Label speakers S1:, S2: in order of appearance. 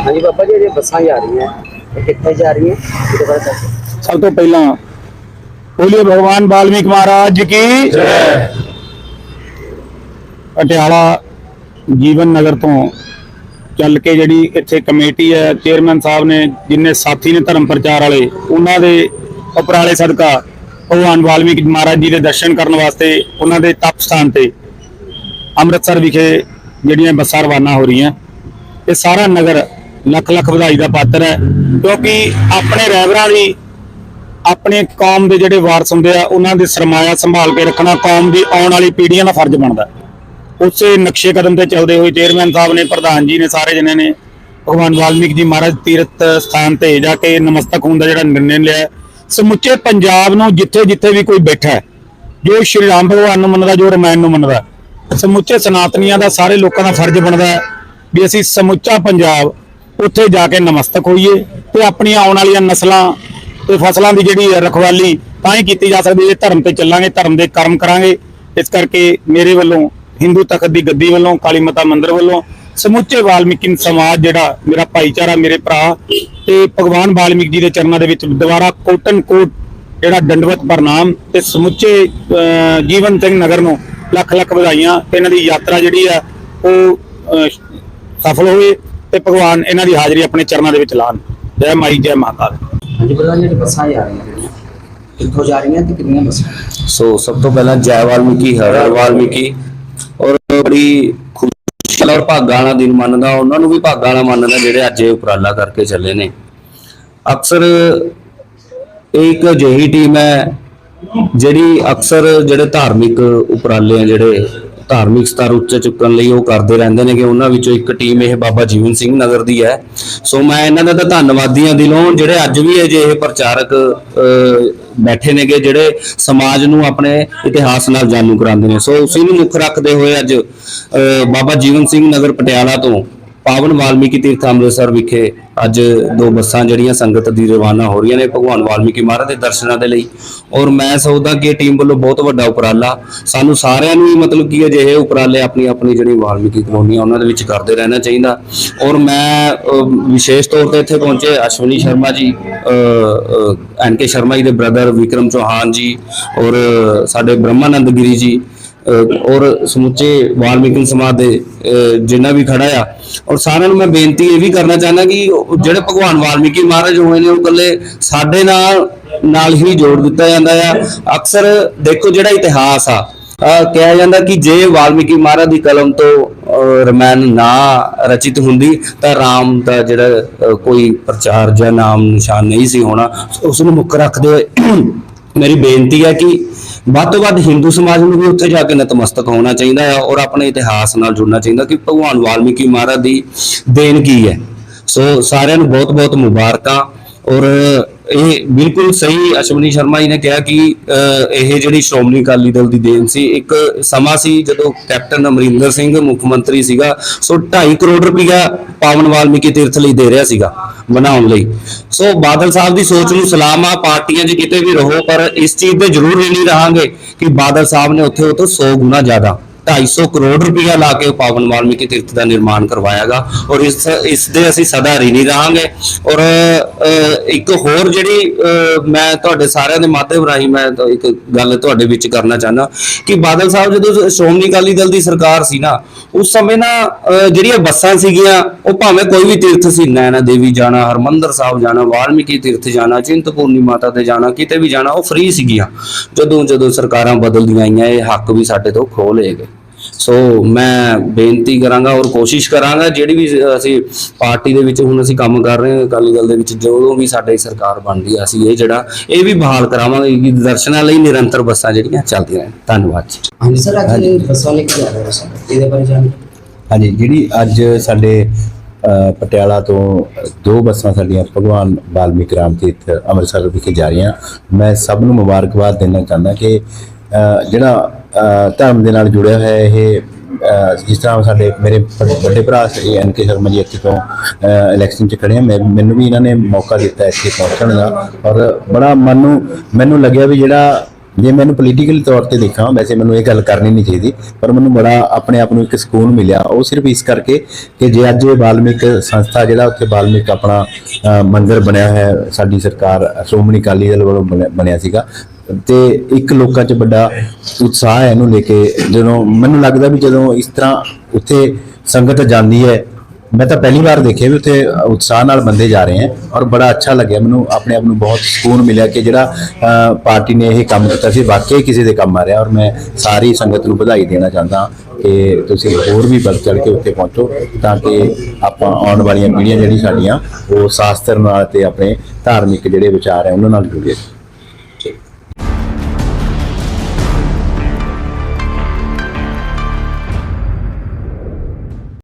S1: ਹਾਂਜੀ ਬਾਬਾ ਜੀ ਇਹ ਬੱਸਾਂ ਜਾ ਰਹੀਆਂ। ਇਹ ਕਿੱਥੇ ਜਾ ਰਹੀਆਂ? ਇਹਦੇ ਬਾਰੇ ਦੱਸੋ।
S2: ਸਭ ਤੋਂ ਪਹਿਲਾਂ ਬੋਲੀਏ ਭਗਵਾਨ ਵਾਲਮੀਕ ਮਹਾਰਾਜ ਕੀ? ਜੈ। ਪਟਿਆਲਾ ਜੀਵਨ ਨਗਰ ਤੋਂ ਚੱਲ ਕੇ ਜਿਹੜੀ ਇੱਥੇ ਕਮੇਟੀ ਹੈ ਚੇਅਰਮੈਨ ਸਾਹਿਬ ਨੇ ਜਿੰਨੇ ਸਾਥੀ ਨੇ ਧਰਮ ਪ੍ਰਚਾਰ ਵਾਲੇ ਉਹਨਾਂ ਦੇ ਉਪਰਾਲੇ ਸਦਕਾ ਭਗਵਾਨ ਵਾਲਮੀਕ ਮਹਾਰਾਜ ਜੀ ਦੇ ਦਰਸ਼ਨ ਕਰਨ ਵਾਸਤੇ ਉਹਨਾਂ ਦੇ ਤਪ ਸਥਾਨ ਤੇ ਅੰਮ੍ਰਿਤਸਰ ਵਿਖੇ ਜਿਹੜੀਆਂ ਬੱਸਾਂ ਰਵਾਨਾ ਹੋ ਰਹੀਆਂ। ਇਹ ਸਾਰਾ ਨਗਰ ਲੱਖ ਲੱਖ ਵਧਾਈ ਦਾ ਪਾਤਰ ਹੈ। ਕਿਉਂਕਿ ਆਪਣੇ ਰਹਿਬਰਾਂ ਦੀ, ਆਪਣੇ ਕੌਮ ਦੇ ਜਿਹੜੇ ਵਾਰਸ ਹੁੰਦੇ ਆ, ਉਹਨਾਂ ਦੇ ਸਰਮਾਇਆ ਸੰਭਾਲ ਕੇ ਰੱਖਣਾ ਕੌਮ ਦੀ ਆਉਣ ਵਾਲੀ ਪੀੜ੍ਹੀਆਂ ਦਾ ਫਰਜ਼ ਬਣਦਾ। ਉਸੇ ਨਕਸ਼ੇ ਕਦਮ ਤੇ ਚੱਲਦੇ ਹੋਏ ਚੇਅਰਮੈਨ ਸਾਹਿਬ ਨੇ, ਪ੍ਰਧਾਨ ਜੀ ਨੇ, ਸਾਰੇ ਜਣੇ ਨੇ ਭਗਵਾਨ ਵਾਲਮੀਕ ਜੀ ਮਹਾਰਾਜ ਤੀਰਥ ਸਥਾਨ ਤੇ ਜਾ ਕੇ ਨਮਸਤਕ ਹੋਣ ਦਾ ਜਿਹੜਾ ਨਿਰਣੇ ਲਿਆ ਸਮੁੱਚੇ ਪੰਜਾਬ ਨੂੰ ਜਿੱਥੇ ਜਿੱਥੇ ਵੀ ਕੋਈ ਬੈਠਾ ਹੈ, ਜੋ ਸ਼੍ਰੀ ਰਾਮ ਭਗਵਾਨ ਨੂੰ ਮੰਨਦਾ, ਜੋ ਰਮਾਇਣ ਨੂੰ ਮੰਨਦਾ, ਸਮੁੱਚੇ ਸਨਾਤਨੀਆਂ ਦਾ ਸਾਰੇ ਲੋਕਾਂ ਦਾ ਫਰਜ਼ ਬਣਦਾ ਹੈ। ਵੀ ਅਸੀਂ ਸਮੁੱਚਾ ਪੰਜਾਬ ਉੱਥੇ ਜਾ ਕੇ ਨਮਸਤਕ ਹੋਈਏ ਤੇ ਆਪਣੀਆਂ ਆਉਣ ਵਾਲੀਆਂ ਨਸਲਾਂ ਤੇ ਫਸਲਾਂ ਦੀ ਜਿਹੜੀ ਰਖਵਾਲੀ ਤਾਂ ਹੀ ਕੀਤੀ ਜਾ ਸਕਦੀ ਜੇ ਧਰਮ ਤੇ ਚੱਲਾਂਗੇ ਧਰਮ ਦੇ ਕਰਮ ਕਰਾਂਗੇ। ਇਸ ਕਰਕੇ ਮੇਰੇ ਵੱਲੋਂ ਹਿੰਦੂ ਤਖਤ ਦੀ ਗੱਦੀ ਵੱਲੋਂ ਕਾਲੀ ਮਾਤਾ ਮੰਦਿਰ ਵੱਲੋਂ ਸਮੁੱਚੇ ਵਾਲਮੀਕੀ ਸਮਾਜ ਜਿਹੜਾ ਮੇਰਾ ਭਾਈਚਾਰਾ ਮੇਰੇ ਭਰਾ ਤੇ ਭਗਵਾਨ ਵਾਲਮੀਕ ਜੀ ਦੇ ਚਰਨਾਂ ਦੇ ਵਿੱਚ ਦੁਬਾਰਾ ਕੋਟਨ ਕੋਟ ਜਿਹੜਾ ਡੰਡਵਤ ਪ੍ਰਣਾਮ ਤੇ ਸਮੁੱਚੇ ਅਹ, ਜੀਵਨ ਸਿੰਘ ਨਗਰ ਨੂੰ ਲੱਖ ਲੱਖ ਵਧਾਈਆਂ। ਤੇ ਇਹਨਾਂ ਦੀ ਯਾਤਰਾ ਜਿਹੜੀ ਆ ਉਹ ਸਫਲ ਹੋਵੇ ਤੇ ਭਗਵਾਨ ਇਹਨਾਂ ਦੀ ਹਾਜ਼ਰੀ ਆਪਣੇ ਚਰਨਾਂ ਦੇ ਵਿੱਚ ਲਾਣ। ਜੈ ਮਾਈ ਜੈ ਮਾਤਾ
S1: ਹਾਂਜੀ ਪ੍ਰਧਾਨ ਜੀ ਬੱਸਾਂ ਜਾ ਰਹੀਆਂ ਕਿੱਥੋਂ ਜਾ ਰਹੀਆਂ ਤੇ ਕਿੰਨੀਆਂ ਬੱਸਾਂ?
S3: ਸੋ ਸਭ ਤੋਂ ਪਹਿਲਾਂ ਜੈ ਵਾਲਮੀਕੀ ਹਰ ਵਾਲਮੀਕੀ। ਔਰ ਬੜੀ ਖੁਸ਼ੀ ਔਰ ਭਾਗਾਂ ਵਾਲਾ ਦਿਨ ਮੰਨਦਾ ਉਹਨਾਂ ਨੂੰ ਵੀ ਭਾਗਾਂ ਵਾਲਾ ਮੰਨਦਾ ਜਿਹੜੇ ਅੱਜ ਇਹ ਉਪਰਾਲਾ ਕਰਕੇ ਚੱਲੇ ਨੇ। ਅਕਸਰ ਇਹ ਇੱਕ ਅਜਿਹੀ ਟੀਮ ਹੈ ਜਿਹੜੀ ਅਕਸਰ ਜਿਹੜੇ ਧਾਰਮਿਕ ਉਪਰਾਲੇ ਆ ਜਿਹੜੇ ਧਾਰਮਿਕ ਸਤਰ ਉੱਚਾ ਚੁੱਕਣ ਲਈ ਉਹ ਕਰਦੇ ਰਹਿੰਦੇ ਨੇ ਕਿ ਉਹਨਾਂ ਵਿੱਚੋਂ ਇੱਕ ਟੀਮ ਇਹ ਬਾਬਾ ਜੀਵਨ ਸਿੰਘ ਨਗਰ ਦੀ ਹੈ। ਸੋ ਮੈਂ ਇਹਨਾਂ ਦਾ ਤਾਂ ਧੰਨਵਾਦੀ ਹਾਂ ਦਿਲੋਂ ਜਿਹੜੇ ਅੱਜ ਵੀ ਅਜਿਹੇ ਪ੍ਰਚਾਰਕ ਬੈਠੇ ਨੇਗੇ ਜਿਹੜੇ ਸਮਾਜ ਨੂੰ ਆਪਣੇ ਇਤਿਹਾਸ ਨਾਲ ਜਾਣੂ ਕਰਾਉਂਦੇ ਨੇ। ਸੋ ਉਸੇ ਨੂੰ ਮੁੱਖ ਰੱਖਦੇ ਹੋਏ ਅੱਜ ਅਹ, ਬਾਬਾ ਜੀਵਨ ਸਿੰਘ ਨਗਰ ਪਟਿਆਲਾ ਤੋਂ ਪਾਵਨ ਵਾਲਮੀਕੀ ਤੀਰਥ ਅੰਮ੍ਰਿਤਸਰ ਵਿਖੇ ਅੱਜ ਦੋ ਬੱਸਾਂ ਜਿਹੜੀਆਂ ਸੰਗਤ ਦੀ ਰਵਾਨਾ ਹੋ ਰਹੀਆਂ ਨੇ ਭਗਵਾਨ ਵਾਲਮੀਕੀ ਮਹਾਰਾਜ ਦੇ ਦਰਸ਼ਨਾਂ ਦੇ ਲਈ। ਔਰ ਮੈਂ ਸੋਚਦਾ ਕਿ ਇਹ ਟੀਮ ਵੱਲੋਂ ਬਹੁਤ ਵੱਡਾ ਉਪਰਾਲਾ ਸਾਨੂੰ ਸਾਰਿਆਂ ਨੂੰ ਹੀ ਮਤਲਬ ਕੀ ਅਜਿਹੇ ਉਪਰਾਲੇ ਆਪਣੀ ਆਪਣੀ ਜਿਹੜੀ ਵਾਲਮੀਕੀ ਕਲੋਨੀ ਉਹਨਾਂ ਦੇ ਵਿੱਚ ਕਰਦੇ ਰਹਿਣਾ ਚਾਹੀਦਾ। ਔਰ ਮੈਂ ਵਿਸ਼ੇਸ਼ ਤੌਰ ਤੇ ਇੱਥੇ ਪਹੁੰਚੇ ਅਸ਼ਵਨੀ ਸ਼ਰਮਾ ਜੀ ਐਨ ਕੇ ਸ਼ਰਮਾ ਜੀ ਦੇ ਬ੍ਰਦਰ ਵਿਕਰਮ ਚੌਹਾਨ ਜੀ, ਔਰ ਸਾਡੇ ਬ੍ਰਹਮਾਨੰਦ ਗਿਰੀ ਜੀ ਔਰ ਸਮੁੱਚੇ ਵਾਲਮੀਕਿਨ ਸਮਾਜ ਦੇ ਜਿੰਨਾ ਵੀ ਖੜਾ ਆ, ਔਰ ਸਾਰਿਆਂ ਨੂੰ ਮੈਂ ਬੇਨਤੀ ਇਹ ਵੀ ਕਰਨਾ ਚਾਹੁੰਦਾ ਕਿ ਜਿਹੜੇ ਭਗਵਾਨ ਵਾਲਮੀਕੀ ਮਹਾਰਾਜ ਹੋਏ ਨੇ, ਉਹ ਇਕੱਲੇ ਸਾਡੇ ਨਾਲ ਨਾਲ ਹੀ ਜੋੜ ਦਿੱਤਾ ਜਾਂਦਾ ਆ। ਅਕਸਰ ਦੇਖੋ ਜਿਹੜਾ ਇਤਿਹਾਸ ਆ ਕਿਹਾ ਜਾਂਦਾ ਕਿ ਜੇ ਵਾਲਮੀਕੀ ਮਹਾਰਾਜ ਦੀ ਕਲਮ ਤੋਂ ਰਮਾਇਣ ਨਾ ਰਚਿਤ ਹੁੰਦੀ, ਤਾਂ ਰਾਮ ਦਾ ਜਿਹੜਾ ਕੋਈ ਪ੍ਰਚਾਰ ਜਾਂ ਨਾਮ ਨਿਸ਼ਾਨ ਨਹੀਂ ਸੀ ਹੋਣਾ। ਉਸ ਨੂੰ ਮੁੱਖ ਰੱਖਦੇ ਹੋਏ ਮੇਰੀ ਬੇਨਤੀ ਹੈ ਕਿ ਵੱਧ ਤੋਂ ਵੱਧ ਹਿੰਦੂ ਸਮਾਜ ਨੂੰ ਵੀ ਉੱਥੇ ਜਾ ਕੇ ਨਤਮਸਤਕ ਹੋਣਾ ਚਾਹੀਦਾ ਹੈ ਔਰ ਆਪਣੇ ਇਤਿਹਾਸ ਨਾਲ ਜੁੜਨਾ ਚਾਹੀਦਾ ਕਿ ਭਗਵਾਨ ਵਾਲਮੀਕੀ ਮਹਾਰਾਜ ਦੀ ਦੇਣ ਕੀ ਹੈ। ਸੋ ਸਾਰਿਆਂ ਨੂੰ ਬਹੁਤ-ਬਹੁਤ ਮੁਬਾਰਕਾਂ ਔਰ ਇਹ ਬਿਲਕੁਲ ਸਹੀ ਅਸ਼ਵਨੀ ਸ਼ਰਮਾ ਜੀ ਨੇ ਕਿਹਾ ਕਿ ਅਹ, ਇਹ ਜਿਹੜੀ ਸ਼੍ਰੋਮਣੀ ਅਕਾਲੀ ਦਲ ਦੀ ਦੇਣ ਸੀ ਇੱਕ ਸਮਾਂ ਸੀ ਜਦੋਂ ਕੈਪਟਨ ਅਮਰਿੰਦਰ ਸਿੰਘ ਮੁੱਖ ਮੰਤਰੀ ਸੀਗਾ ਸੋ 2.5 ਕਰੋੜ ਰੁਪਇਆ ਪਾਵਨ ਵਾਲਮੀਕੀ ਤੀਰਥ ਲਈ ਦੇ ਰਿਹਾ ਸੀਗਾ ਬਣਾਉਣ ਲਈ। ਸੋ ਬਾਦਲ ਸਾਹਿਬ ਦੀ ਸੋਚ ਨੂੰ ਸਲਾਮ ਆ, ਪਾਰਟੀਆਂ 'ਚ ਕਿਤੇ ਵੀ ਰਹੋ, ਪਰ ਇਸ ਚੀਜ਼ ਤੇ ਜ਼ਰੂਰ ਨਹੀਂ ਰਹਾਂਗੇ ਕਿ ਬਾਦਲ ਸਾਹਿਬ ਨੇ ਉੱਥੇ ਉਹ ਤੋਂ 100 ਗੁਣਾ ਜ਼ਿਆਦਾ। 250 ਕਰੋੜ ਰੁਪਇਆ ਲਾ ਕੇ ਉਹ ਪਾਵਨ ਵਾਲਮੀਕੀ ਤੀਰਥ ਦਾ ਨਿਰਮਾਣ ਕਰਵਾਇਆਗਾ ਔਰ ਇਸ ਇਸ ਦੇ ਅਸੀਂ ਸਦਾ ঋਣੀ ਰਹਾਂਗੇ। ਔਰ ਇੱਕ ਹੋਰ ਜਿਹੜੀ ਅਹ, ਮੈਂ ਤੁਹਾਡੇ ਸਾਰਿਆਂ ਦੇ ਮਾਧਿਅਮ ਰਾਹੀਂ ਮੈਂ ਇੱਕ ਗੱਲ ਤੁਹਾਡੇ ਵਿੱਚ ਕਰਨਾ ਚਾਹੁੰਦਾ ਕਿ ਬਾਦਲ ਸਾਹਿਬ ਜਦੋਂ ਸ਼੍ਰੋਮਣੀ ਅਕਾਲੀ ਦਲ ਦੀ ਸਰਕਾਰ ਸੀ ਨਾ ਉਸ ਸਮੇਂ ਨਾ ਜਿਹੜੀਆਂ ਬੱਸਾਂ ਸੀਗੀਆਂ ਉਹ ਭਾਵੇਂ ਕੋਈ ਵੀ ਤੀਰਥ ਸੀ ਨੈਣਾ ਦੇਵੀ ਜਾਣਾ ਹਰਮੰਦਰ ਸਾਹਿਬ ਜਾਣਾ ਵਾਲਮੀਕੀ ਤੀਰਥ ਜਾਣਾ ਚਿੰਤਪੂਰਨੀ ਮਾਤਾ ਤੇ ਜਾਣਾ ਕਿਤੇ ਵੀ ਜਾਣਾ ਉਹ ਫ੍ਰੀ ਸੀਗੀਆਂ। ਜਦੋਂ ਜਦੋਂ ਸਰਕਾਰਾਂ ਬਦਲਦੀਆਂ ਆਈਆਂ ਇਹ ਹੱਕ ਵੀ ਸਾਡੇ ਤੋਂ ਖੋਹ ਲਏ ਗਏ। ਸੋ ਮੈਂ ਬੇਨਤੀ ਕਰਾਂਗਾ ਔਰ ਕੋਸ਼ਿਸ਼ ਕਰਾਂਗਾ ਜਿਹੜੀ ਵੀ ਅਸੀਂ ਪਾਰਟੀ ਦੇ ਵਿੱਚ ਹੁਣ ਅਸੀਂ ਕੰਮ ਕਰ ਰਹੇ ਹਾਂ ਅਕਾਲੀ ਦਲ ਦੇ ਵਿੱਚ ਜਦੋਂ ਵੀ ਸਾਡੇ ਸਰਕਾਰ ਬਣਦੀ ਆ ਅਸੀਂ ਇਹ ਜਿਹੜਾ ਇਹ ਵੀ ਬਹਾਲ ਕਰਾਵਾਂਗੇ ਕਿ ਦਰਸ਼ਨਾਂ ਲਈ ਨਿਰੰਤਰ ਬੱਸਾਂ ਜਿਹੜੀਆਂ ਚੱਲਦੀਆਂ ਰਹਿਣ। ਧੰਨਵਾਦ ਜੀ।
S1: ਹਾਂਜੀ ਸਰ ਅੱਜ ਬੱਸਾਂ ਲੈ ਕੇ ਜਾ ਰਹੇ ਹੋ ਸਰ? ਇਹਦੇ ਬਾਰੇ ਜਾਣ।
S4: ਹਾਂਜੀ ਜਿਹੜੀ ਅੱਜ ਸਾਡੇ ਪਟਿਆਲਾ ਤੋਂ ਦੋ ਬੱਸਾਂ ਸਾਡੀਆਂ ਭਗਵਾਨ ਵਾਲਮੀਕ ਰਾਮ ਤੀਰਥ ਅੰਮ੍ਰਿਤਸਰ ਵਿਖੇ ਜਾ ਰਹੀਆਂ। ਮੈਂ ਸਭ ਨੂੰ ਮੁਬਾਰਕਬਾਦ ਦੇਣਾ ਚਾਹੁੰਦਾ ਕਿ ਜਿਹੜਾ ਧਰਮ ਦੇ ਨਾਲ ਜੁੜਿਆ ਹੋਇਆ ਇਹ ਜਿਸ ਤਰ੍ਹਾਂ ਸਾਡੇ ਮੇਰੇ ਵੱਡੇ ਭਰਾ ਸ੍ਰੀ ਐਨ ਕੇ ਸ਼ਰਮਾ ਜੀ ਇੱਥੇ ਤੋਂ ਇਲੈਕਸ਼ਨ 'ਚ ਖੜੇ ਆ। ਮੈਨੂੰ ਵੀ ਇਹਨਾਂ ਨੇ ਮੌਕਾ ਦਿੱਤਾ ਇੱਥੇ ਪਹੁੰਚਣ ਦਾ। ਔਰ ਬੜਾ ਮਨ ਨੂੰ, ਮੈਨੂੰ ਲੱਗਿਆ ਵੀ ਜਿਹੜਾ, ਜੇ ਮੈਨੂੰ ਪੋਲੀਟੀਕਲ ਤੌਰ ਤੇ ਦੇਖਾਂ, ਵੈਸੇ ਮੈਨੂੰ ਇਹ ਗੱਲ ਕਰਨੀ ਨਹੀਂ ਚਾਹੀਦੀ, ਪਰ ਮੈਨੂੰ ਬੜਾ ਆਪਣੇ ਆਪ ਨੂੰ ਇੱਕ ਸਕੂਨ ਮਿਲਿਆ। ਉਹ ਸਿਰਫ ਇਸ ਕਰਕੇ ਕਿ ਜੇ ਅੱਜ ਇਹ ਬਾਲਮਿਕ ਸੰਸਥਾ ਜਿਹੜਾ ਉੱਥੇ ਬਾਲਮਿਕ ਆਪਣਾ ਮੰਦਰ ਬਣਿਆ ਹੈ, ਸਾਡੀ ਸਰਕਾਰ ਸ਼੍ਰੋਮਣੀ ਅਕਾਲੀ ਦਲ ਵੱਲੋਂ ਬਣਿਆ- ਬਣਿਆ ਸੀਗਾ ਤੇ ਇੱਕ ਲੋਕਾਂ 'ਚ ਵੱਡਾ ਉਤਸ਼ਾਹ ਹੈ ਇਹਨੂੰ ਲੈ ਕੇ। ਜਦੋਂ ਮੈਨੂੰ ਲੱਗਦਾ ਵੀ ਜਦੋਂ ਇਸ ਤਰ੍ਹਾਂ ਉੱਥੇ ਸੰਗਤ ਜਾਂਦੀ ਹੈ ਮੈਂ ਤਾਂ ਪਹਿਲੀ ਵਾਰ ਦੇਖਿਆ ਵੀ ਉੱਥੇ ਉਤਸ਼ਾਹ ਨਾਲ ਬੰਦੇ ਜਾ ਰਹੇ ਹੈ ਔਰ ਬੜਾ ਅੱਛਾ ਲੱਗਿਆ ਮੈਨੂੰ ਆਪਣੇ ਆਪ ਨੂੰ ਬਹੁਤ ਸਕੂਨ ਮਿਲਿਆ ਕਿ ਜਿਹੜਾ ਅ, ਪਾਰਟੀ ਨੇ ਇਹ ਕੰਮ ਕੀਤਾ ਸੀ ਵਾਕਈ ਕਿਸੇ ਦੇ ਕੰਮ ਆ ਰਿਹਾ ਔਰ ਮੈਂ ਸਾਰੀ ਸੰਗਤ ਨੂੰ ਵਧਾਈ ਦੇਣਾ ਚਾਹੁੰਦਾ ਕਿ ਤੁਸੀਂ ਹੋਰ ਵੀ ਵੱਧ ਚੜ ਕੇ ਉੱਥੇ ਪਹੁੰਚੋ ਤਾਂ ਕਿ ਆਪਾਂ ਆਉਣ ਵਾਲੀਆਂ ਪੀੜ੍ਹੀਆਂ ਜਿਹੜੀ ਸਾਡੀਆਂ ਉਹ ਸ਼ਾਸਤਰ ਨਾਲ ਤੇ ਆਪਣੇ ਧਾਰਮਿਕ ਜਿਹੜੇ ਵਿਚਾਰ ਹੈ ਉਹਨਾਂ ਨਾਲ ਜੁੜੇ